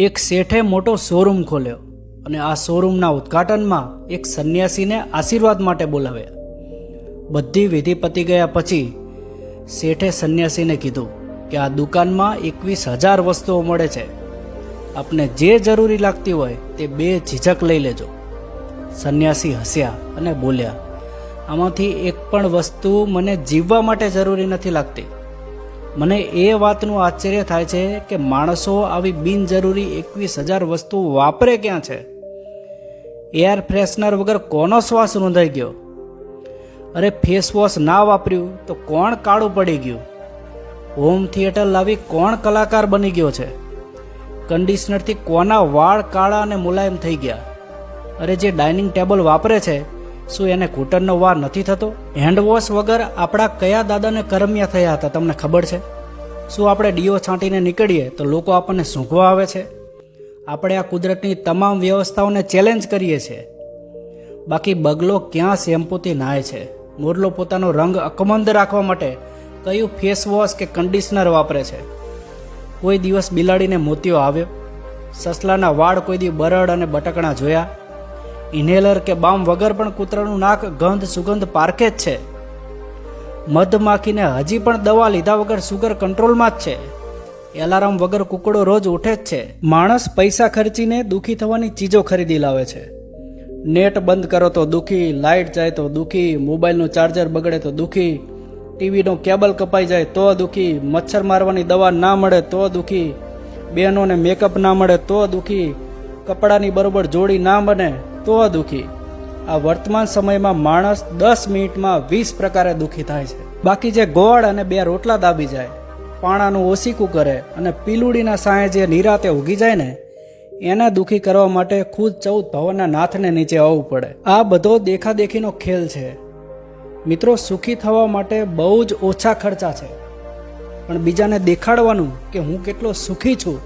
એક શેઠે મોટો શોરૂમ ખોલ્યો અને આ શોરૂમના ઉદ્ઘાટનમાં એક સંન્યાસીને આશીર્વાદ માટે બોલાવ્યા. બધી વિધિ પતી ગયા પછી શેઠે સંન્યાસીને કીધું કે આ દુકાનમાં એકવીસ હજાર વસ્તુઓ મળે છે. આપને જે જરૂરી લાગતી હોય તે બે ઝીઝક લઈ લેજો. સંન્યાસી હસ્યા અને બોલ્યા, આમાંથી એક પણ વસ્તુ મને જીવવા માટે જરૂરી નથી લાગતી. મને એ વાતનું આશ્ચર્ય થાય છે કે માણસો આવી બિનજરૂરી એકવીસ હજાર વસ્તુ વાપરે ક્યાં છે? એર ફ્રેશનર વગર કોનો શ્વાસ નોંધાઈ ગયો? અરે ફેસ વોશ ના વાપર્યું તો કોણ કાળું પડી ગયું? હોમ થિયેટર લાવી કોણ કલાકાર બની ગયો છે? કન્ડિશનરથી કોના વાળ કાળા અને મુલાયમ થઈ ગયા? અરે જે ડાઇનિંગ ટેબલ વાપરે છે શું એને ઘૂંટણનો વાર નથી થતો? હેન્ડવોશ વગર આપણા કયા દાદાને કરમિયા થયા હતા, તમને ખબર છે? શું આપણે ડીઓ છાંટીને નીકળીએ તો લોકો આપણને સૂંઘવા આવે છે? આપણે આ કુદરતની તમામ વ્યવસ્થાઓને ચેલેન્જ કરીએ છીએ બાકી બગલો ક્યાં શેમ્પૂથી નાય છે? મોરલો પોતાનો રંગ અકમંદ રાખવા માટે કયું ફેસ વોશ કે કન્ડિશનર વાપરે છે? કોઈ દિવસ બિલાડીને મોતિયો આવ્યો. સસલાના વાળ કોઈ દી બરડ અને બટકણા જોયા. ઇન્હેલર કે બામ વગર પણ કૂતરાનું નાક, ગંધ, સુગંધ પારખે જ છે. મધમાખીને હજી પણ દવા લીધા વગર સુગર કંટ્રોલમાં જ છે. એલાર્મ વગર કુકડો રોજ ઉઠે જ છે. માણસ પૈસા ખર્ચીને દુઃખી થવાની ચીજો ખરીદી લાવે છે. નેટ બંધ કરો તો દુઃખી લાઇટ જાય તો દુઃખી, મોબાઈલનું ચાર્જર બગડે તો દુઃખી, ટીવીનો કેબલ કપાઈ જાય તો દુઃખી, મચ્છર મારવાની દવા ના મળે તો દુઃખી, બહેનોને મેકઅપ ના મળે તો દુઃખી, કપડાની બરોબર જોડી ના બને તો દુઃખી. આ વર્તમાન સમયમાં માણસ દસ મિનિટમાં વીસ પ્રકારે દુઃખી થાય છે. બાકી જે ગોળ અને બે રોટલા દાબી જાય, પાણાનું ઓસીકું કરે અને પીલુડીના સાંયે જે નિરાતે ઉગી જાય ને, એને દુઃખી કરવા માટે ખુદ ચૌદ ભવનના નાથને નીચે આવવું પડે. આ બધો દેખાદેખીનો ખેલ છે. મિત્રો, સુખી થવા માટે બહુ જ ઓછા ખર્ચા છે. પણ બીજાને દેખાડવાનું કે હું કેટલો સુખી છું,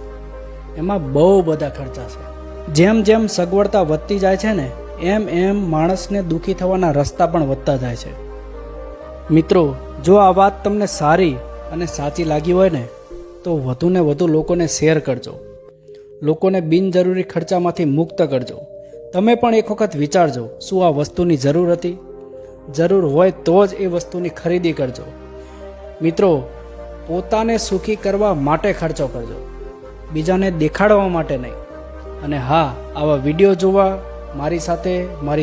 એમાં બહુ બધા ખર્ચા છે. જેમ જેમ સગવડતા વધતી જાય છે ને, એમ એમ માણસને દુઃખી થવાના રસ્તા પણ વધતા જાય છે. મિત્રો, જો આ વાત તમને સારી અને સાચી લાગી હોય ને, તો વધુને વધુ લોકોને શેર કરજો. લોકોને બિનજરૂરી ખર્ચામાંથી મુક્ત કરજો. તમે પણ એક વખત વિચારજો, શું આ વસ્તુની જરૂર હતી? જરૂર હોય તો જ એ વસ્તુની ખરીદી કરજો. મિત્રો, પોતાને સુખી કરવા માટે ખર્ચો કરજો. બીજાને દેખાડવા માટે નહીં. અને હા આવા વીડિયો જોવા મારી સાથે મારી